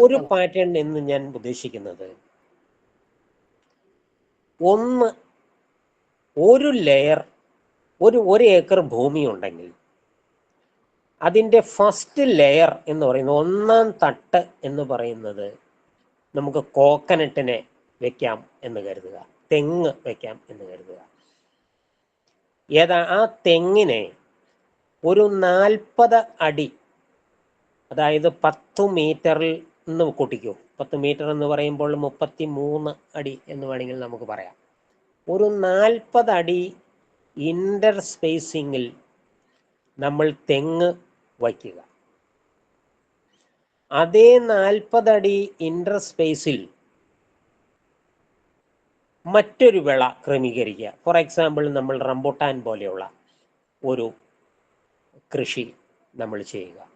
ഒരു പാറ്റേൺ എന്ന് ഞാൻ ഉദ്ദേശിക്കുന്നത്. ഒന്ന് ഒരു ലെയർ ഒരു ഒരു ഏക്കർ ഭൂമി ഉണ്ടെങ്കിൽ അതിന്റെ ഫസ്റ്റ് ലെയർ എന്ന് പറയുന്നത് ഒന്നാം തട്ട് എന്ന് പറയുന്നത് നമുക്ക് കോക്കനട്ടിനെ വെക്കാം എന്ന് കരുതുക. തെങ്ങ് വെക്കാം എന്ന് കരുതുക. ഏതാ ആ തെങ്ങിനെ ഒരു നാൽപ്പത് അടി അതായത് പത്ത് മീറ്ററിൽ നിന്ന് കൂട്ടിക്കോ. പത്ത് മീറ്റർ എന്ന് പറയുമ്പോൾ മുപ്പത്തി മൂന്ന് അടി എന്ന് വേണമെങ്കിൽ നമുക്ക് പറയാം. ഒരു നാൽപ്പത് അടി ഇന്റർ സ്പേസിങ്ങിൽ നമ്മൾ തെങ്ങ് വയ്ക്കുക. അതേ നാൽപ്പതടി ഇന്റർ സ്പേസിൽ മറ്റൊരു വിള ക്രമീകരിക്കുക. ഫോർ എക്സാമ്പിൾ നമ്മൾ റംബുട്ടാൻ പോലെയുള്ള ഒരു കൃഷി നമ്മൾ ചെയ്യുക.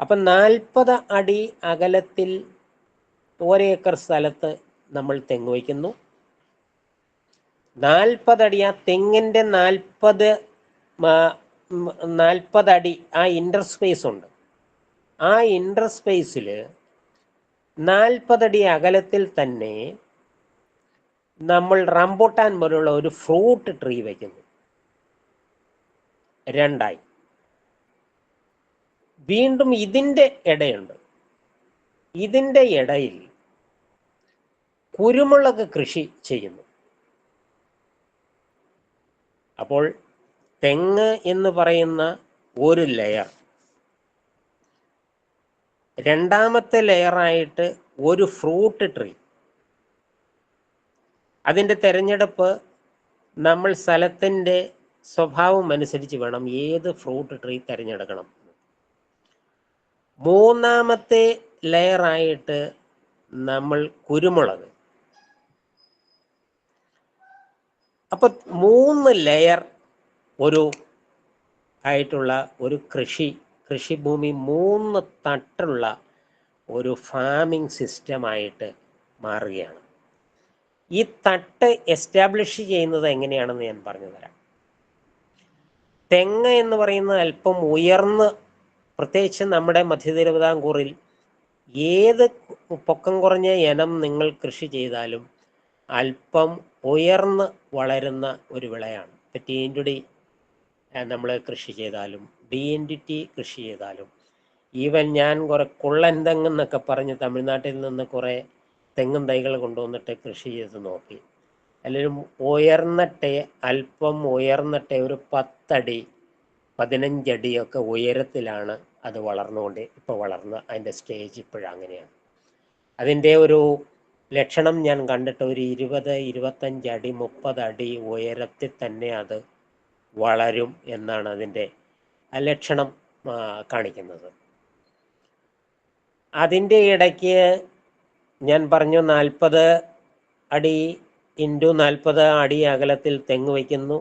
അപ്പം നാൽപ്പത് അടി അകലത്തിൽ ഒരേക്കർ സ്ഥലത്ത് നമ്മൾ തെങ്ങ് വയ്ക്കുന്നു. നാൽപ്പതടി ആ തെങ്ങിന്റെ നാൽപ്പത് നാൽപ്പതടി ആ ഇന്റർ സ്പേസ് ഉണ്ട്. ആ ഇന്റർ സ്പേസിൽ നാൽപ്പതടി അകലത്തിൽ തന്നെ നമ്മൾ റംബൂട്ടാൻ പോലുള്ള ഒരു ഫ്രൂട്ട് ട്രീ വയ്ക്കുന്നു. രണ്ടായി. വീണ്ടും ഇതിന്റെ ഇടയുണ്ട്. ഇതിന്റെ ഇടയിൽ കുരുമുളക് കൃഷി ചെയ്യുന്നു. അപ്പോൾ തെങ്ങ് എന്ന് പറയുന്ന ഒരു ലെയർ രണ്ടാമത്തെ ലെയറായിട്ട് ഒരു ഫ്രൂട്ട് ട്രീ അതിന്റെ തിരഞ്ഞെടുപ്പ് നമ്മൾ സ്ഥലത്തിന്റെ സ്വഭാവം അനുസരിച്ച് വേണം ഏത് ഫ്രൂട്ട് ട്രീ തിരഞ്ഞെടുക്കണം. മൂന്നാമത്തെ ലെയറായിട്ട് നമ്മൾ കുരുമുളക്. അപ്പൊ മൂന്ന് ലെയർ ഒരു ആയിട്ടുള്ള ഒരു കൃഷി കൃഷിഭൂമി മൂന്ന് തട്ടുള്ള ഒരു ഫാമിംഗ് സിസ്റ്റമായിട്ട് മാറുകയാണ്. ഈ തട്ട് എസ്റ്റാബ്ലിഷ് ചെയ്യുന്നത് എങ്ങനെയാണെന്ന് ഞാൻ പറഞ്ഞു തരാം തെങ്ങ് എന്ന് പറയുന്നത് അല്പം ഉയർന്ന് പ്രത്യേകിച്ച് നമ്മുടെ മധ്യ തിരുവിതാംകൂറിൽ ഏത് പൊക്കം കുറഞ്ഞ ഇനം നിങ്ങൾ കൃഷി ചെയ്താലും അല്പം ഉയർന്ന് വളരുന്ന ഒരു വിളയാണ്. ഇപ്പം ഡി നമ്മൾ കൃഷി ചെയ്താലും ഡി എൻ ഡി ടി കൃഷി ചെയ്താലും ഈവൻ ഞാൻ കുറെ കുള്ളൻ തെങ്ങെന്നൊക്കെ പറഞ്ഞ് തമിഴ്നാട്ടിൽ നിന്ന് കുറേ തെങ്ങും തൈകൾ കൊണ്ടുവന്നിട്ട് കൃഷി ചെയ്ത് നോക്കി. അല്ലെങ്കിൽ ഉയർന്നിട്ടെ അല്പം ഉയർന്നിട്ട് ഒരു പത്തടി പതിനഞ്ചടിയൊക്കെ ഉയരത്തിലാണ് അത് വളർന്നുകൊണ്ട് ഇപ്പോൾ വളർന്ന് അതിന്റെ സ്റ്റേജ് ഇപ്പോഴും അങ്ങനെയാണ്. അതിന്റെ ഒരു ലക്ഷണം ഞാൻ കണ്ടിട്ട് ഒരു ഇരുപത് ഇരുപത്തഞ്ച് അടി മുപ്പത് അടി ഉയരത്തിൽ തന്നെ അത് വളരും എന്നാണ് അതിന്റെ ലക്ഷണം കാണിക്കുന്നത്. അതിന്റെ ഇടയ്ക്ക് ഞാൻ പറഞ്ഞു നാൽപ്പത് അടി ഇന്റു നാൽപ്പത് അടി അകലത്തിൽ തെങ്ങ് വയ്ക്കുന്നു.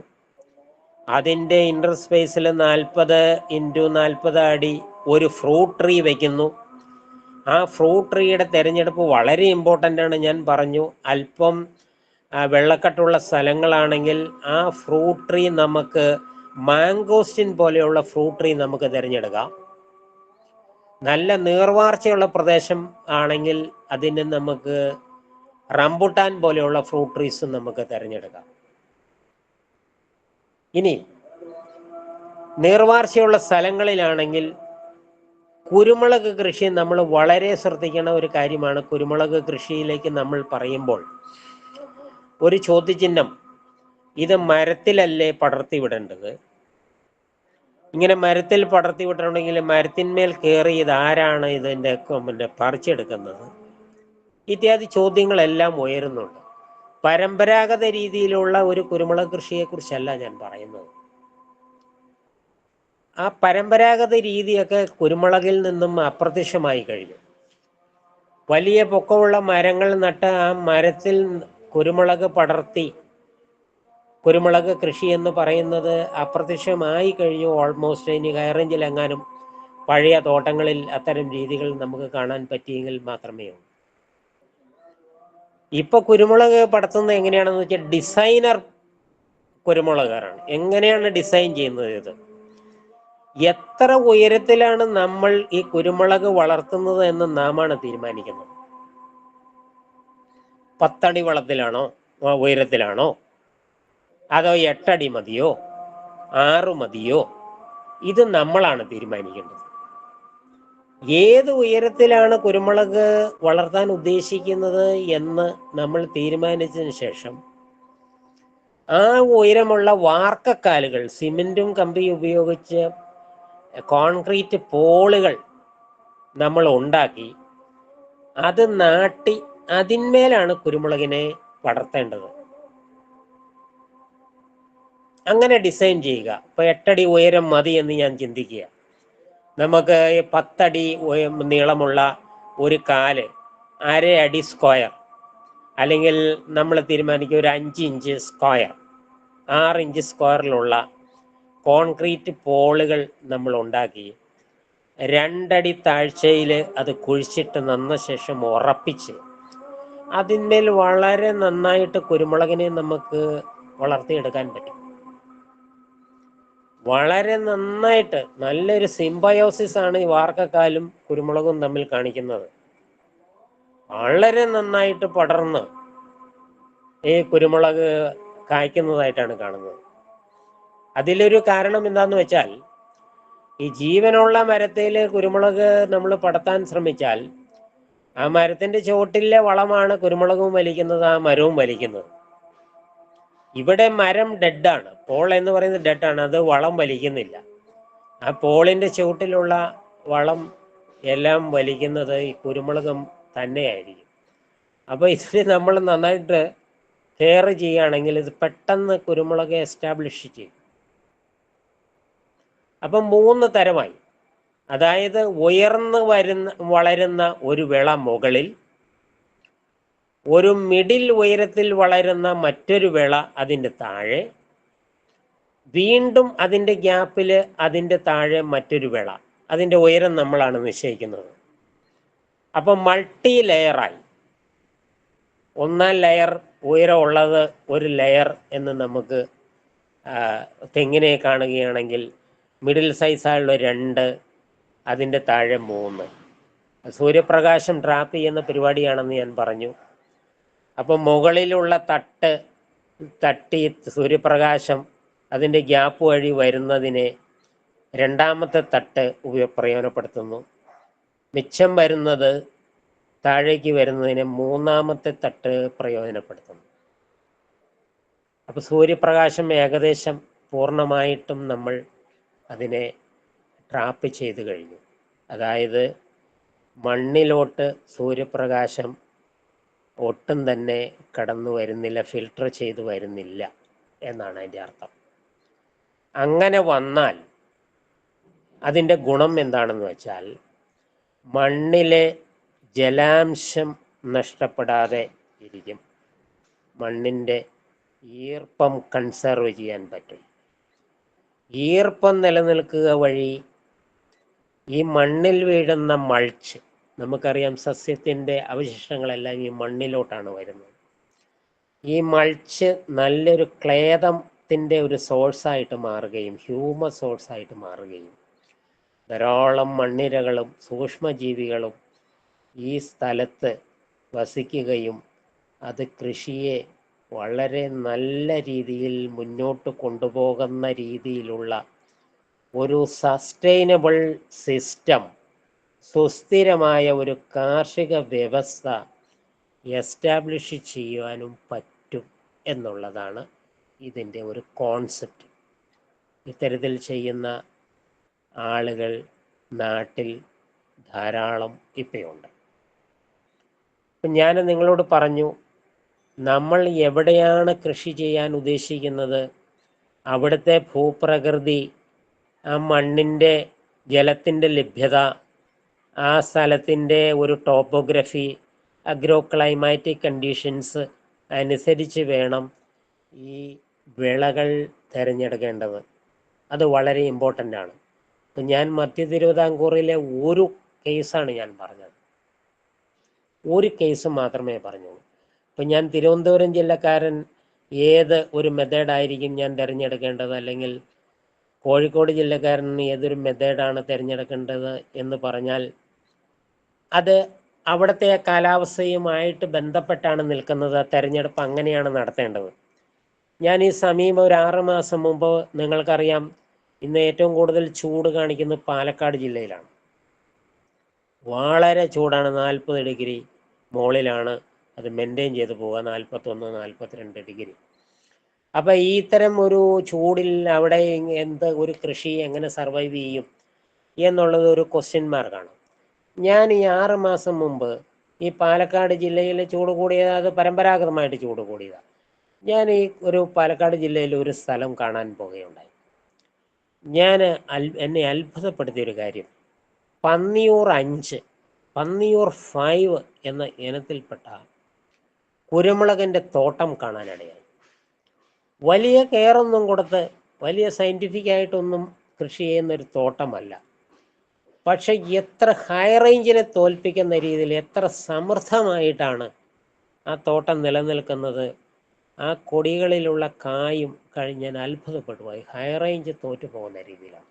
അതിന്റെ ഇന്റർ സ്പേസിൽ നാൽപ്പത് ഇന്റു നാൽപ്പത് അടി ഒരു ഫ്രൂട്ട് ട്രീ വയ്ക്കുന്നു ആ ഫ്രൂട്ട് ട്രീയുടെ തിരഞ്ഞെടുപ്പ് വളരെ ഇമ്പോർട്ടന്റ് ആണ്. ഞാൻ പറഞ്ഞു അല്പം വെള്ളക്കെട്ടുള്ള സ്ഥലങ്ങളാണെങ്കിൽ ആ ഫ്രൂട്ട് ട്രീ നമുക്ക് മാംഗോസ്റ്റിൻ പോലെയുള്ള ഫ്രൂട്ട് ട്രീ നമുക്ക് തിരഞ്ഞെടുക്കാം. നല്ല നീർവാർച്ചയുള്ള പ്രദേശം ആണെങ്കിൽ അതിന് നമുക്ക് റംബുട്ടാൻ പോലെയുള്ള ഫ്രൂട്ട് ട്രീസ് നമുക്ക് തിരഞ്ഞെടുക്കാം. ഇനി നീർവാർച്ചയുള്ള സ്ഥലങ്ങളിലാണെങ്കിൽ കുരുമുളക് കൃഷി നമ്മൾ വളരെ ശ്രദ്ധിക്കേണ്ട ഒരു കാര്യമാണ്. കുരുമുളക് കൃഷിയിലേക്ക് നമ്മൾ പറയുമ്പോൾ ഒരു ചോദ്യചിഹ്നം ഇത് മരത്തിലല്ലേ പടർത്തി വിടേണ്ടത് ഇങ്ങനെ മരത്തിൽ പടർത്തി വിട്ടിട്ടുണ്ടെങ്കിൽ മരത്തിന്മേൽ കയറി ഇത് ആരാണ് ഇതിന്റെ പറിച്ചെടുക്കുന്നത്? ഇത്യാദി ചോദ്യങ്ങളെല്ലാം ഉയരുന്നുണ്ട്. പരമ്പരാഗത രീതിയിലുള്ള ഒരു കുരുമുളക് കൃഷിയെ കുറിച്ചല്ല ഞാൻ പറയുന്നത്. ആ പരമ്പരാഗത രീതിയൊക്കെ കുരുമുളകിൽ നിന്നും അപ്രത്യക്ഷമായി കഴിഞ്ഞു. വലിയ പൊക്കമുള്ള മരങ്ങൾ നട്ട് ആ മരത്തിൽ കുരുമുളക് പടർത്തി കുരുമുളക് കൃഷി എന്ന് പറയുന്നത് അപ്രത്യക്ഷമായി കഴിഞ്ഞു. ഓൾമോസ്റ്റ് ഇനി കയറഞ്ചിലെങ്ങാനും പഴയ തോട്ടങ്ങളിൽ അത്തരം രീതികൾ നമുക്ക് കാണാൻ പറ്റിയെങ്കിൽ മാത്രമേ ഉള്ളൂ ഇപ്പൊ കുരുമുളക് പടത്തുന്നത് എങ്ങനെയാണെന്ന് വെച്ചാൽ ഡിസൈനർ കുരുമുളകാരാണ്. എങ്ങനെയാണ് ഡിസൈൻ ചെയ്യുന്നത് ഇത്? എത്ര ഉയരത്തിലാണ് നമ്മൾ ഈ കുരുമുളക് വളർത്തുന്നത് എന്ന് നാമാണ് തീരുമാനിക്കുന്നത്? പത്തടി വളത്തിലാണോ? ഉയരത്തിലാണോ? അതോ എട്ടടി മതിയോ? ആറു മതിയോ? ഇത് നമ്മളാണ് തീരുമാനിക്കേണ്ടത്. ഏത് ഉയരത്തിലാണ് കുരുമുളക് വളർത്താൻ ഉദ്ദേശിക്കുന്നത് എന്ന് നമ്മൾ തീരുമാനിച്ചതിന് ശേഷം ആ ഉയരമുള്ള വാർക്കക്കാലുകൾ സിമെന്റും കമ്പിയും ഉപയോഗിച്ച് കോൺക്രീറ്റ് പോളുകൾ നമ്മൾ ഉണ്ടാക്കി അത് നാട്ടി അതിന്മേലാണ് കുരുമുളകിനെ വളർത്തേണ്ടത്. അങ്ങനെ ഡിസൈൻ ചെയ്യുക. ഇപ്പൊ എട്ടടി ഉയരം മതി എന്ന് ഞാൻ ചിന്തിക്കുക. നമുക്ക് പത്തടി നീളമുള്ള ഒരു കാൽ അര അടി സ്ക്വയർ അല്ലെങ്കിൽ നമ്മൾ തീരുമാനിക്കുക ഒരു അഞ്ച് ഇഞ്ച് സ്ക്വയർ ആറ് ഇഞ്ച് സ്ക്വയറിലുള്ള കോൺക്രീറ്റ് പോളുകൾ നമ്മൾ ഉണ്ടാക്കി. രണ്ടടി താഴ്ചയിൽ അത് കുഴിച്ചിട്ട് നന്ന ശേഷം ഉറപ്പിച്ച്. അതിന്മേൽ വളരെ നന്നായിട്ട് കുരുമുളകിനെ നമുക്ക് വളർത്തിയെടുക്കാൻ പറ്റും. വളരെ നന്നായിട്ട് നല്ലൊരു സിംബയോസിസ് ആണ് ഈ വാർക്കക്കാലും കുരുമുളകും തമ്മിൽ കാണിക്കുന്നത്. വളരെ നന്നായിട്ട് പടർന്ന് ഈ കുരുമുളക് കായ്ക്കുന്നതായിട്ടാണ് കാണുന്നത്. അതിലൊരു കാരണം എന്താന്ന് വെച്ചാൽ ഈ ജീവനുള്ള മരത്തിൽ കുരുമുളക് നമ്മൾ പടർത്താൻ ശ്രമിച്ചാൽ ആ മരത്തിന്റെ ചുവട്ടിലെ വളമാണ് കുരുമുളകും വലിക്കുന്നത് ആ മരവും വലിക്കുന്നത്. ഇവിടെ മരം ഡെഡാണ് പോൾ എന്ന് പറയുന്നത് ഡെഡാണ് അത് വളം വലിക്കുന്നില്ല. ആ പോളിന്റെ ചുവട്ടിലുള്ള വളം എല്ലാം വലിക്കുന്നത് ഈ കുരുമുളകും തന്നെയായിരിക്കും. അപ്പൊ ഇതിന് നമ്മൾ നന്നായിട്ട് കെയർ ചെയ്യുകയാണെങ്കിൽ ഇത് പെട്ടെന്ന് കുരുമുളക് എസ്റ്റാബ്ലിഷ് ചെയ്യും. അപ്പം മൂന്ന് തരമായി. അതായത് ഉയർന്നു വരുന്ന വളരുന്ന ഒരു വിള മുകളിൽ ഒരു മിഡിൽ ഉയരത്തിൽ വളരുന്ന മറ്റൊരു വിള അതിന്റെ താഴെ. വീണ്ടും അതിന്റെ ഗ്യാപ്പിൽ അതിന്റെ താഴെ മറ്റൊരു വിള. അതിന്റെ ഉയരം നമ്മളാണ് നിശ്ചയിക്കുന്നത്. അപ്പം മൾട്ടി ലെയറായി. ഒന്നാം ലെയർ ഉയരമുള്ളത് ഒരു ലെയർ എന്ന് നമുക്ക് തെങ്ങിനെ കാണുകയാണെങ്കിൽ മിഡിൽ സൈസായുള്ള രണ്ട് അതിന്റെ താഴെ മൂന്ന്. സൂര്യപ്രകാശം ട്രാപ്പ് ചെയ്യുന്ന പരിപാടിയാണെന്ന് ഞാൻ പറഞ്ഞു. അപ്പം മുകളിലുള്ള തട്ട് തട്ടി സൂര്യപ്രകാശം അതിന്റെ ഗ്യാപ്പ് വഴി വരുന്നതിനെ രണ്ടാമത്തെ തട്ട് ഉപയോ പ്രയോജനപ്പെടുത്തുന്നു. മിച്ചം വരുന്നത് താഴേക്ക് വരുന്നതിനെ മൂന്നാമത്തെ തട്ട് പ്രയോജനപ്പെടുത്തുന്നു. അപ്പോൾ സൂര്യപ്രകാശം ഏകദേശം പൂർണമായിട്ടും നമ്മൾ അതിനെ ട്രാപ്പ് ചെയ്ത് കഴിഞ്ഞു. അതായത് മണ്ണിലോട്ട് സൂര്യപ്രകാശം ഒട്ടും തന്നെ കടന്നു വരുന്നില്ല ഫിൽട്ടർ ചെയ്തു വരുന്നില്ല എന്നാണ് അതിന്റെ അർത്ഥം. അങ്ങനെ വന്നാൽ അതിന്റെ ഗുണം എന്താണെന്ന് വെച്ചാൽ മണ്ണിലെ ജലാംശം നഷ്ടപ്പെടാതെ ഇരിക്കും. മണ്ണിന്റെ ഈർപ്പം കൺസർവ് ചെയ്യാൻ പറ്റും. ഈർപ്പം നിലനിൽക്കുക വഴി ഈ മണ്ണിൽ വീഴുന്ന മൾച്ച് നമുക്കറിയാം സസ്യത്തിന്റെ അവശിഷ്ടങ്ങളെല്ലാം ഈ മണ്ണിലോട്ടാണ് വരുന്നത്. ഈ മൾച്ച് നല്ലൊരു ക്ലേദത്തിന്റെ ഒരു സോഴ്സായിട്ട് മാറുകയും ഹ്യൂമ സോഴ്സായിട്ട് മാറുകയും ധാരാളം മണ്ണിരകളും സൂക്ഷ്മജീവികളും ഈ സ്ഥലത്ത് വസിക്കുകയും അത് കൃഷിയെ വളരെ നല്ല രീതിയിൽ മുന്നോട്ട് കൊണ്ടുപോകുന്ന രീതിയിലുള്ള ഒരു സസ്റ്റൈനബിൾ സിസ്റ്റം സുസ്ഥിരമായ ഒരു കാർഷിക വ്യവസ്ഥ എസ്റ്റാബ്ലിഷ് ചെയ്യുവാനും പറ്റും എന്നുള്ളതാണ് ഇതിന്റെ ഒരു കോൺസെപ്റ്റ് ഇത്തരത്തിൽ ചെയ്യുന്ന ആളുകൾ നാട്ടിൽ ധാരാളം ഇപ്പോഴുണ്ട് ഇപ്പം ഞാൻ നിങ്ങളോട് പറഞ്ഞു നമ്മൾ എവിടെയാണ് കൃഷി ചെയ്യാൻ ഉദ്ദേശിക്കുന്നത്? അവിടുത്തെ ഭൂപ്രകൃതി ആ മണ്ണിന്റെ ജലത്തിന്റെ ലഭ്യത ആ സ്ഥലത്തിന്റെ ഒരു ടോപ്പോഗ്രഫി അഗ്രോ ക്ലൈമാറ്റിക് കണ്ടീഷൻസ് അനുസരിച്ച് വേണം ഈ വിളകൾ തിരഞ്ഞെടുക്കേണ്ടത്. അത് വളരെ ഇമ്പോർട്ടന്റ് ആണ്. അപ്പം ഞാൻ മധ്യ തിരുവിതാംകൂറിലെ ഒരു കേസാണ് ഞാൻ പറഞ്ഞത്. ഒരു കേസ് മാത്രമേ പറഞ്ഞുള്ളൂ. ഇപ്പം ഞാൻ തിരുവനന്തപുരം ജില്ലക്കാരൻ ഏത് ഒരു മെത്തേഡായിരിക്കും ഞാൻ തിരഞ്ഞെടുക്കേണ്ടത്? അല്ലെങ്കിൽ കോഴിക്കോട് ജില്ലക്കാരൻ ഏതൊരു മെത്തേഡാണ് തിരഞ്ഞെടുക്കേണ്ടത് എന്ന് പറഞ്ഞാൽ അത് അവിടുത്തെ കാലാവസ്ഥയുമായിട്ട് ബന്ധപ്പെട്ടാണ് നിൽക്കുന്നത്. തെരഞ്ഞെടുപ്പ് അങ്ങനെയാണ് നടത്തേണ്ടത്. ഞാൻ ഈ സമീപം ഒരു ആറ് മാസം മുമ്പ് നിങ്ങൾക്കറിയാം ഇന്ന് ഏറ്റവും കൂടുതൽ ചൂട് കാണിക്കുന്നത് പാലക്കാട് ജില്ലയിലാണ്. വളരെ ചൂടാണ്. നാൽപ്പത് ഡിഗ്രി മുകളിലാണ്. അത് മെയിന്റെയിൻ ചെയ്ത് പോവുക. നാൽപ്പത്തൊന്ന് നാൽപ്പത്തിരണ്ട് ഡിഗ്രി. അപ്പം ഈ ഇത്തരം ഒരു ചൂടിൽ അവിടെ എന്ത് ഒരു കൃഷി എങ്ങനെ സർവൈവ് ചെയ്യും എന്നുള്ളത് ഒരു ക്വസ്റ്റ്യൻ മാർക്കാണ് ഞാൻ ഈ ആറ് മാസം മുമ്പ് ഈ പാലക്കാട് ജില്ലയിൽ ചൂട് കൂടിയത് അത് പരമ്പരാഗതമായിട്ട് ചൂട് കൂടിയതാണ് ഞാൻ ഈ ഒരു പാലക്കാട് ജില്ലയിൽ ഒരു സ്ഥലം കാണാൻ പോവുകയുണ്ടായി. ഞാൻ എന്നെ അത്ഭുതപ്പെടുത്തിയ ഒരു കാര്യം. പന്നിയൂർ അഞ്ച് പന്നിയൂർ ഫൈവ് എന്ന ഇനത്തിൽപ്പെട്ട കുരുമുളകിന്റെ തോട്ടം കാണാനിടയായി. വലിയ കെയറൊന്നും കൊടുത്ത് വലിയ സയന്റിഫിക് ആയിട്ടൊന്നും കൃഷി ചെയ്യുന്നൊരു തോട്ടമല്ല. പക്ഷെ എത്ര ഹൈ റേഞ്ചിനെ തോൽപ്പിക്കുന്ന രീതിയിൽ എത്ര സമൃദ്ധമായിട്ടാണ് ആ തോട്ടം നിലനിൽക്കുന്നത്. ആ കൊടികളിലുള്ള കായും കഴിഞ്ഞ് ഞാൻ അത്ഭുതപ്പെട്ടു പോയി ഹൈ റേഞ്ച് തോറ്റു പോകുന്ന രീതിയിലാണ്.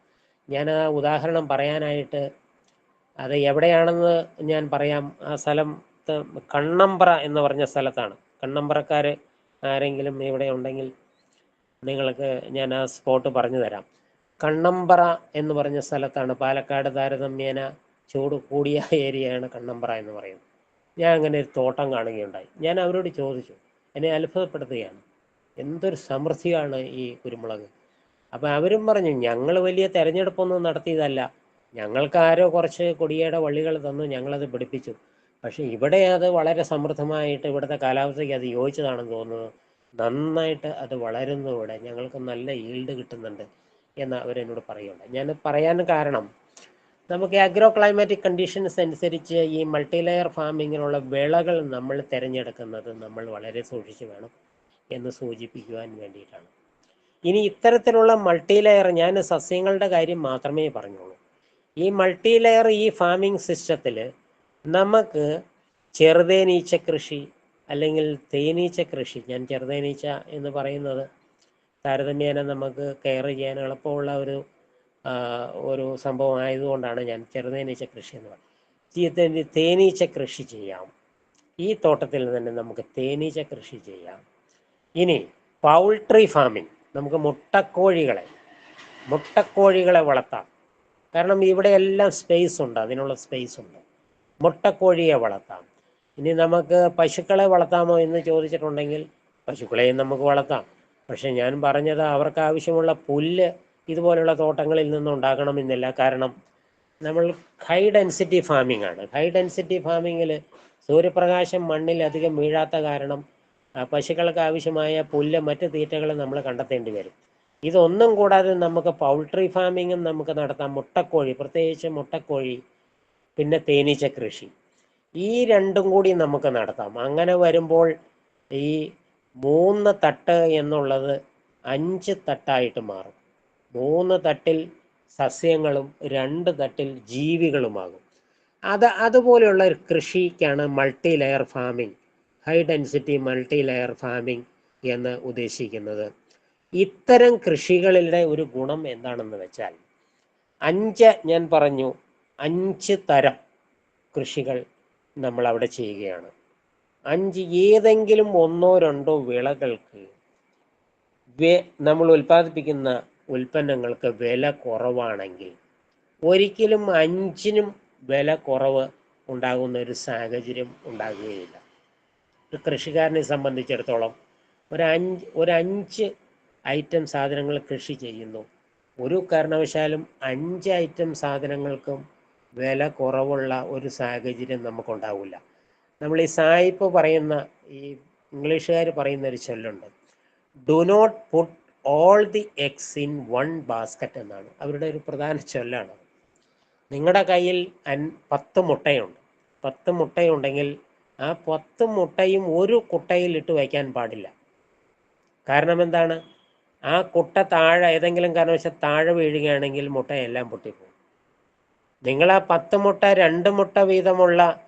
ഞാൻ ആ ഉദാഹരണം പറയാനായിട്ട് അത് എവിടെയാണെന്ന് ഞാൻ പറയാം. ആ സ്ഥലം കണ്ണമ്പ്ര എന്ന് പറഞ്ഞ സ്ഥലത്താണ്. കണ്ണമ്പ്രക്കാർ ആരെങ്കിലും ഇവിടെ ഉണ്ടെങ്കിൽ നിങ്ങൾക്ക് ഞാൻ ആ സ്പോട്ട് പറഞ്ഞു തരാം. കണ്ണമ്പ്ര എന്ന് പറഞ്ഞ സ്ഥലത്താണ് പാലക്കാട് താരതമ്യേന ചൂട് കൂടിയ ഏരിയയാണ് കണ്ണമ്പറ എന്ന് പറയുന്നത്. ഞാൻ അങ്ങനെ ഒരു തോട്ടം കാണുകയുണ്ടായി. ഞാൻ അവരോട് ചോദിച്ചു എന്നെ അത്ഭുതപ്പെടുത്തുകയാണ്. എന്തൊരു സമൃദ്ധിയാണ് ഈ കുരുമുളക്? അപ്പം അവരും പറഞ്ഞു ഞങ്ങൾ വലിയ തെരഞ്ഞെടുപ്പൊന്നും നടത്തിയതല്ല. ഞങ്ങൾക്ക് ആരോ കുറച്ച് കൊടിയേടെ വള്ളികൾ തന്നു ഞങ്ങളത് പിടിപ്പിച്ചു. പക്ഷെ ഇവിടെ അത് വളരെ സമൃദ്ധമായിട്ട് ഇവിടുത്തെ കാലാവസ്ഥയ്ക്ക് അത് യോജിച്ചതാണെന്ന് തോന്നുന്നു. നന്നായിട്ട് അത് വളരുന്നു ഇവിടെ ഞങ്ങൾക്ക് നല്ല ഈൽഡ് കിട്ടുന്നുണ്ട്. എന്ന് അവരെന്നോട് പറയുന്നുണ്ട് ഞാൻ പറയാൻ കാരണം നമുക്ക് അഗ്രോ ക്ലൈമാറ്റിക് കണ്ടീഷൻസ് അനുസരിച്ച് ഈ മൾട്ടിലെയർ ഫാമിങ്ങിനുള്ള വിളകൾ നമ്മൾ തിരഞ്ഞെടുക്കുന്നത് നമ്മൾ വളരെ സൂക്ഷിച്ച് വേണം എന്ന് സൂചിപ്പിക്കുവാൻ വേണ്ടിയിട്ടാണ്. ഇനി ഇത്തരത്തിലുള്ള മൾട്ടിലെയർ ഞാൻ സസ്യങ്ങളുടെ കാര്യം മാത്രമേ പറഞ്ഞുള്ളൂ. ഈ മൾട്ടിലെയർ ഈ ഫാമിംഗ് സിസ്റ്റത്തിൽ നമുക്ക് ചെറുതേനീച്ച കൃഷി അല്ലെങ്കിൽ തേനീച്ച കൃഷി ഞാൻ ചെറുതേനീച്ച എന്ന് പറയുന്നത് താരതമ്യേന നമുക്ക് കെയർ ചെയ്യാൻ എളുപ്പമുള്ള ഒരു ഒരു സംഭവം ആയതുകൊണ്ടാണ് ഞാൻ ചെറുതേനീച്ച കൃഷി എന്ന് പറയുന്നത്. തേനീച്ച കൃഷി ചെയ്യാം. ഈ തോട്ടത്തിൽ തന്നെ നമുക്ക് തേനീച്ച കൃഷി ചെയ്യാം. ഇനി പൗൾട്രി ഫാമിംഗ് നമുക്ക് മുട്ടക്കോഴികളെ മുട്ടക്കോഴികളെ വളർത്താം. കാരണം ഇവിടെ എല്ലാം സ്പേസ് ഉണ്ട് അതിനുള്ള സ്പേസ് ഉണ്ട്. മുട്ടക്കോഴിയെ വളർത്താം. ഇനി നമുക്ക് പശുക്കളെ വളർത്താമോ എന്ന് ചോദിച്ചിട്ടുണ്ടെങ്കിൽ പശുക്കളെയും നമുക്ക് വളർത്താം. പക്ഷെ ഞാൻ പറഞ്ഞത് അവർക്ക് ആവശ്യമുള്ള പുല്ല് ഇതുപോലുള്ള തോട്ടങ്ങളിൽ നിന്ന് ഉണ്ടാകണമെന്നില്ല. കാരണം നമ്മൾ ഹൈ ഡെൻസിറ്റി ഫാമിംഗ് ആണ്. ഹൈ ഡെൻസിറ്റി ഫാമിങ്ങിൽ സൂര്യപ്രകാശം മണ്ണിൽ അധികം വീഴാത്ത കാരണം പശുക്കൾക്ക് ആവശ്യമായ പുല്ല് മറ്റ് തീറ്റകൾ നമ്മൾ കണ്ടെത്തേണ്ടി വരും. ഇതൊന്നും കൂടാതെ നമുക്ക് പൗൾട്രി ഫാമിങ്ങും നമുക്ക് നടത്താം. മുട്ടക്കോഴി പ്രത്യേകിച്ച് മുട്ടക്കോഴി പിന്നെ തേനീച്ച കൃഷി ഈ രണ്ടും കൂടി നമുക്ക് നടത്താം. അങ്ങനെ വരുമ്പോൾ ഈ മൂന്ന് തട്ട് എന്നുള്ളത് അഞ്ച് തട്ടായിട്ട് മാറും. മൂന്ന് തട്ടിൽ സസ്യങ്ങളും രണ്ട് തട്ടിൽ ജീവികളുമാകും. അത് അതുപോലെയുള്ള ഒരു കൃഷിക്കാണ് multi layer farming high density multi layer farming എന്ന് ഉദ്ദേശിക്കുന്നത്. ഇത്തരം കൃഷികളുടെ ഒരു ഗുണം എന്താണെന്ന് വെച്ചാൽ അഞ്ച് ഞാൻ പറഞ്ഞു അഞ്ച് തരം കൃഷികൾ നമ്മൾ അവിടെ ചെയ്യുകയാണ്. അഞ്ച് ഏതെങ്കിലും ഒന്നോ രണ്ടോ വിളകൾക്ക് നമ്മൾ ഉൽപ്പാദിപ്പിക്കുന്ന ഉൽപ്പന്നങ്ങൾക്ക് വില കുറവാണെങ്കിൽ ഒരിക്കലും അഞ്ചിനും വില കുറവ് ഉണ്ടാകുന്ന ഒരു സാഹചര്യം ഉണ്ടാകുകയില്ല. ഒരു കൃഷിക്കാരനെ സംബന്ധിച്ചിടത്തോളം ഒരു അഞ്ച് ഒരു അഞ്ച് ഐറ്റം സാധനങ്ങൾ കൃഷി ചെയ്യുന്നു. ഒരു കാരണവശാലും അഞ്ച് ഐറ്റം സാധനങ്ങൾക്കും വില കുറവുള്ള ഒരു സാഹചര്യം നമുക്കുണ്ടാവില്ല. നമ്മൾ ഈ സായിപ്പ് പറയുന്ന ഈ ഇംഗ്ലീഷുകാർ പറയുന്ന ഒരു ചൊല്ലുണ്ട്. Do not put all the eggs in one basket എന്നാണ്. അവരുടെ ഒരു പ്രധാന ചൊല്ലാണ്. നിങ്ങളുടെ കയ്യിൽ അൻ പത്ത് മുട്ടയുണ്ട്. പത്ത് മുട്ടയുണ്ടെങ്കിൽ ആ പത്ത് മുട്ടയും ഒരു കുട്ടയിൽ ഇട്ട് വയ്ക്കാൻ പാടില്ല. കാരണം എന്താണ്? ആ കുട്ട താഴെ ഏതെങ്കിലും കാരണവശാൽ താഴെ വീഴുകയാണെങ്കിൽ മുട്ടയെല്ലാം പൊട്ടിപ്പോകും. നിങ്ങൾ ആ പത്ത് മുട്ട രണ്ട് മുട്ട വീതമുള്ള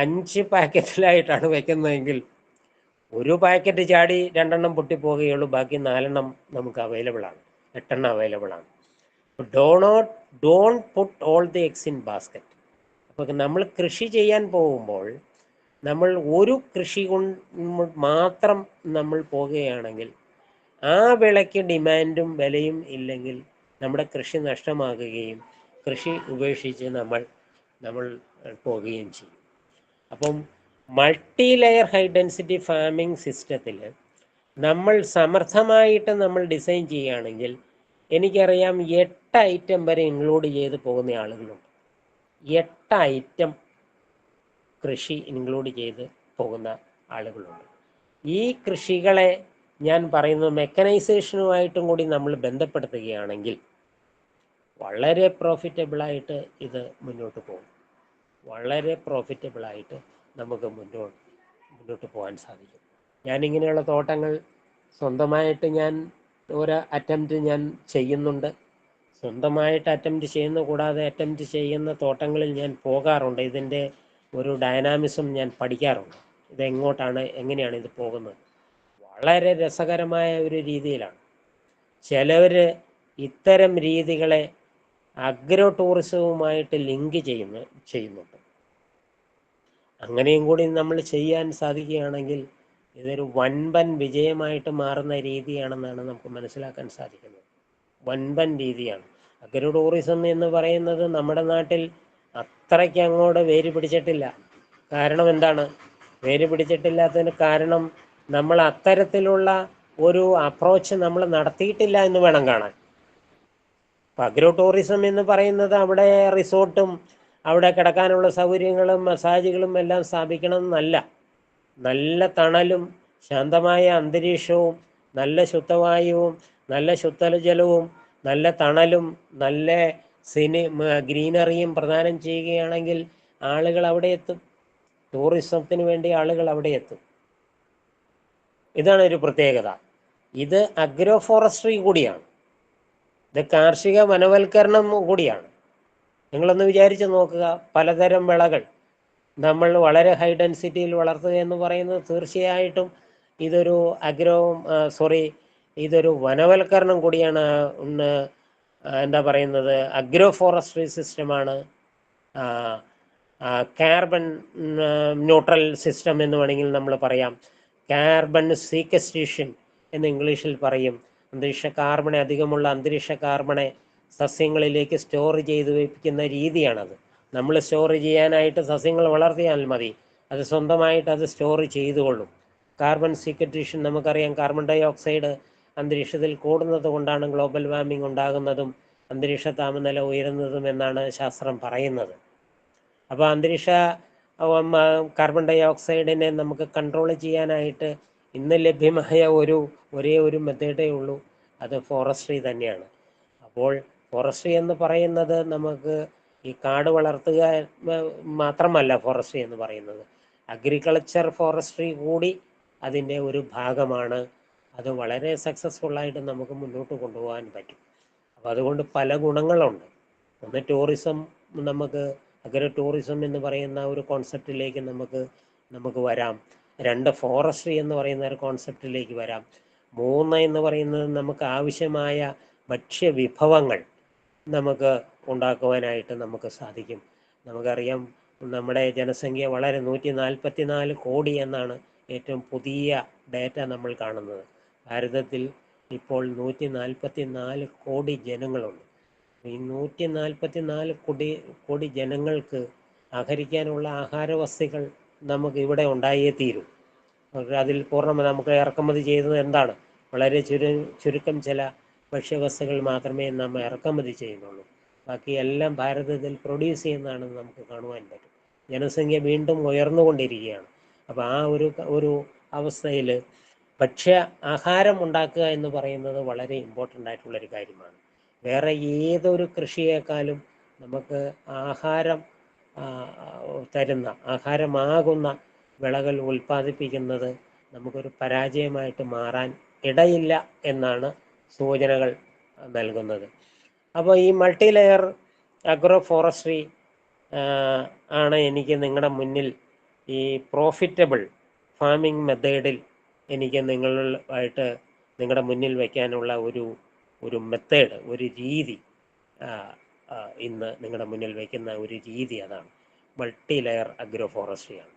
അഞ്ച് പാക്കറ്റിലായിട്ടാണ് വെക്കുന്നതെങ്കിൽ ഒരു പാക്കറ്റ് ചാടി രണ്ടെണ്ണം പൊട്ടിപ്പോകുകയുള്ളൂ ബാക്കി നാലെണ്ണം നമുക്ക് അവൈലബിൾ ആണ്. എട്ടെണ്ണം അവൈലബിൾ ആണ്. Do not don't put all the eggs in basket അപ്പോൾ നമ്മൾ കൃഷി ചെയ്യാൻ പോകുമ്പോൾ നമ്മൾ ഒരു കൃഷി കൊണ്ട് മാത്രം നമ്മൾ പോകുകയാണെങ്കിൽ ആ വിളയ്ക്ക് ഡിമാൻഡും വിലയും ഇല്ലെങ്കിൽ നമ്മുടെ കൃഷി നഷ്ടമാകുകയും കൃഷി ഉപേക്ഷിച്ച് നമ്മൾ നമ്മൾ പോവുകയും ചെയ്യും. അപ്പം multi layer high density farming സിസ്റ്റത്തിൽ നമ്മൾ സമർത്ഥമായിട്ട് നമ്മൾ ഡിസൈൻ ചെയ്യുകയാണെങ്കിൽ എനിക്കറിയാം എട്ട് ഐറ്റം വരെ ഇൻക്ലൂഡ് ചെയ്ത് പോകുന്ന ആളുകളുണ്ട്. എട്ട് ഐറ്റം കൃഷി ഇൻക്ലൂഡ് ചെയ്ത് പോകുന്ന ആളുകളുണ്ട്. ഈ കൃഷികളെ ഞാൻ പറയുന്നത് മെക്കനൈസേഷനുമായിട്ടും കൂടി നമ്മൾ ബന്ധപ്പെടുത്തുകയാണെങ്കിൽ വളരെ പ്രോഫിറ്റബിളായിട്ട് ഇത് മുന്നോട്ട് പോകും. വളരെ പ്രോഫിറ്റബിളായിട്ട് നമുക്ക് മുന്നോട്ട് മുന്നോട്ട് പോകാൻ സാധിക്കും. ഞാനിങ്ങനെയുള്ള തോട്ടങ്ങൾ സ്വന്തമായിട്ട് ഞാൻ ഒരു അറ്റംപ്റ്റ് ഞാൻ ചെയ്യുന്നുണ്ട്. സ്വന്തമായിട്ട് അറ്റംപ്റ്റ് ചെയ്യുന്ന കൂടാതെ അറ്റംപ്റ്റ് ചെയ്യുന്ന തോട്ടങ്ങളിൽ ഞാൻ പോകാറുണ്ട്. ഇതിന്റെ ഒരു ഡയനാമിസം ഞാൻ പഠിക്കാറുണ്ട്. ഇതെങ്ങോട്ടാണ് എങ്ങനെയാണ് ഇത് പോകുന്നത്? വളരെ രസകരമായ ഒരു രീതിയിലാണ്. ചിലവർ ഇത്തരം രീതികളെ അഗ്രോ ടൂറിസവുമായിട്ട് ലിങ്ക് ചെയ്യുന്ന ചെയ്യുന്നുണ്ട്. അങ്ങനെയും കൂടി നമ്മൾ ചെയ്യാൻ സാധിക്കുകയാണെങ്കിൽ ഇതൊരു വൻപൻ വിജയമായിട്ട് മാറുന്ന രീതിയാണെന്നാണ് നമുക്ക് മനസ്സിലാക്കാൻ സാധിക്കുന്നത്. വൻപൻ രീതിയാണ്. അഗ്രോ ടൂറിസം എന്ന് പറയുന്നത് നമ്മുടെ നാട്ടിൽ അത്രയ്ക്ക് അങ്ങോട്ട് വേര് പിടിച്ചിട്ടില്ല. കാരണം എന്താണ്? വേര് പിടിച്ചിട്ടില്ലാത്തതിന് കാരണം നമ്മൾ അത്തരത്തിലുള്ള ഒരു അപ്രോച്ച് നമ്മൾ നടത്തിയിട്ടില്ല എന്ന് വേണം കാണാൻ. അഗ്രോ ടൂറിസം എന്ന് പറയുന്നത് അവിടെ റിസോർട്ടും അവിടെ കിടക്കാനുള്ള സൗകര്യങ്ങളും മസാജുകളും എല്ലാം സ്ഥാപിക്കണം എന്നല്ല നല്ല തണലും ശാന്തമായ അന്തരീക്ഷവും നല്ല ശുദ്ധവായുവും നല്ല ശുദ്ധജലവും നല്ല തണലും നല്ല സിനി ഗ്രീനറിയും പ്രദാനം ചെയ്യുകയാണെങ്കിൽ ആളുകൾ അവിടെ എത്തും. ടൂറിസത്തിന് വേണ്ടി ആളുകൾ അവിടെ എത്തും. ഇതാണ് ഒരു പ്രത്യേകത. ഇത് അഗ്രോ ഫോറസ്ട്രി കൂടിയാണ്. ഇത് കാർഷിക വനവൽക്കരണം കൂടിയാണ്. നിങ്ങളൊന്ന് വിചാരിച്ച് നോക്കുക പലതരം വിളകൾ നമ്മൾ വളരെ ഹൈ ഡെൻസിറ്റിയിൽ വളർത്തുക എന്ന് പറയുന്നത് തീർച്ചയായിട്ടും ഇതൊരു അഗ്രോ സോറി ഇതൊരു വനവൽക്കരണം കൂടിയാണ്. എന്താ പറയുന്നത് അഗ്രോ ഫോറസ്ട്രി സിസ്റ്റമാണ് കാർബൺ ന്യൂട്രൽ സിസ്റ്റം എന്ന് വേണമെങ്കിൽ നമ്മൾ പറയാം. കാർബൺ സീക്കസ്റ്റേഷൻ എന്ന് ഇംഗ്ലീഷിൽ പറയും. അന്തരീക്ഷ കാർബണെ അധികമുള്ള അന്തരീക്ഷ കാർബണെ സസ്യങ്ങളിലേക്ക് സ്റ്റോർ ചെയ്ത് വയ്പ്പിക്കുന്ന രീതിയാണത്. നമ്മൾ സ്റ്റോർ ചെയ്യാനായിട്ട് സസ്യങ്ങൾ വളർത്തിയാൽ മതി. അത് സ്വന്തമായിട്ട് അത് സ്റ്റോർ ചെയ്തുകൊള്ളും. കാർബൺ സീക്രട്ടീഷൻ നമുക്കറിയാം. കാർബൺ ഡൈ ഓക്സൈഡ് അന്തരീക്ഷത്തിൽ കൂടുന്നത് കൊണ്ടാണ് ഗ്ലോബൽ വാർമിംഗ് ഉണ്ടാകുന്നതും അന്തരീക്ഷ താപനില ഉയരുന്നതും എന്നാണ് ശാസ്ത്രം പറയുന്നത്. അപ്പോൾ അന്തരീക്ഷ കാർബൺ ഡൈ ഓക്സൈഡിനെ നമുക്ക് കൺട്രോൾ ചെയ്യാനായിട്ട് ഇന്ന് ലഭ്യമായ ഒരു ഒരേ ഒരു മെത്തേഡേ ഉള്ളൂ. അത് ഫോറസ്ട്രി തന്നെയാണ്. അപ്പോൾ ഫോറസ്ട്രി എന്ന് പറയുന്നത് നമുക്ക് ഈ കാട് വളർത്തുക മാത്രമല്ല ഫോറസ്ട്രി എന്ന് പറയുന്നത്. അഗ്രികൾച്ചർ ഫോറസ്ട്രി കൂടി അതിന്റെ ഒരു ഭാഗമാണ്. അത് വളരെ സക്സസ്ഫുൾ ആയിട്ട് നമുക്ക് മുന്നോട്ട് കൊണ്ടുപോകാൻ പറ്റും. അപ്പോൾ അതുകൊണ്ട് പല ഗുണങ്ങളുണ്ട്. ഒന്ന് ടൂറിസം നമുക്ക് അഗ്രോ ടൂറിസം എന്ന് പറയുന്ന ഒരു കോൺസെപ്റ്റിലേക്ക് നമുക്ക് നമുക്ക് വരാം. രണ്ട് ഫോറസ്ട്രി എന്ന് പറയുന്ന ഒരു കോൺസെപ്റ്റിലേക്ക് വരാം. മൂന്ന് എന്ന് പറയുന്നത് നമുക്ക് ആവശ്യമായ ഭക്ഷ്യവിഭവങ്ങൾ നമുക്ക് ഉണ്ടാക്കുവാനായിട്ട് നമുക്ക് സാധിക്കും. നമുക്കറിയാം നമ്മുടെ ജനസംഖ്യ വളരെ നൂറ്റി നാൽപ്പത്തി നാല് കോടി എന്നാണ് ഏറ്റവും പുതിയ ഡേറ്റ നമ്മൾ കാണുന്നത്. ഭാരതത്തിൽ ഇപ്പോൾ നൂറ്റി നാൽപ്പത്തി നാല് കോടി ജനങ്ങളുണ്ട്. ഈ നൂറ്റി നാൽപ്പത്തി നാല് കോടി കോടി ജനങ്ങൾക്ക് ആഹരിക്കാനുള്ള ആഹാര വസ്തുക്കൾ നമുക്ക് ഇവിടെ ഉണ്ടായേ തീരൂ. അതിൽ പൂർണ നമുക്ക് ഇറക്കുമതി ചെയ്യുന്നത് എന്താണ്? വളരെ ചുരു ചുരുക്കം ചില ഭക്ഷ്യവസ്തുക്കൾ മാത്രമേ നമ്മൾ ഇറക്കുമതി ചെയ്യുന്നുള്ളൂ. ബാക്കി എല്ലാം ഭാരതത്തിൽ പ്രൊഡ്യൂസ് ചെയ്യുന്നതാണെന്ന് നമുക്ക് കാണുവാൻ പറ്റും. ജനസംഖ്യ വീണ്ടും ഉയർന്നുകൊണ്ടിരിക്കുകയാണ്. അപ്പോൾ ആ ഒരു ഒരു അവസ്ഥയിൽ ഭക്ഷ്യ ആഹാരം ഉണ്ടാക്കുക എന്ന് പറയുന്നത് വളരെ ഇമ്പോർട്ടന്റ് ആയിട്ടുള്ളൊരു കാര്യമാണ്. വേറെ ഏതൊരു കൃഷിയേക്കാളും നമുക്ക് ആഹാരം തരുന്ന ആഹാരമാകുന്ന വിളകൾ ഉൽപ്പാദിപ്പിക്കുന്നത് നമുക്കൊരു പരാജയമായിട്ട് മാറാൻ ഇടയില്ല എന്നാണ് സൂചനകൾ നൽകുന്നത്. അപ്പോൾ ഈ മൾട്ടി ലെയർ അഗ്രോ ഫോറസ്ട്രി ആണ് എനിക്ക് നിങ്ങളുടെ മുന്നിൽ ഈ പ്രോഫിറ്റബിൾ ഫാമിംഗ് മെത്തേഡിൽ എനിക്ക് നിങ്ങളുമായിട്ട് നിങ്ങളുടെ മുന്നിൽ വയ്ക്കാനുള്ള ഒരു ഒരു മെത്തേഡ് ഒരു രീതി ഇന്ന് നിങ്ങളുടെ മുന്നിൽ വയ്ക്കുന്ന ഒരു രീതി അതാണ്. Multi layer agro ഫോറസ്ട്രിയാണ്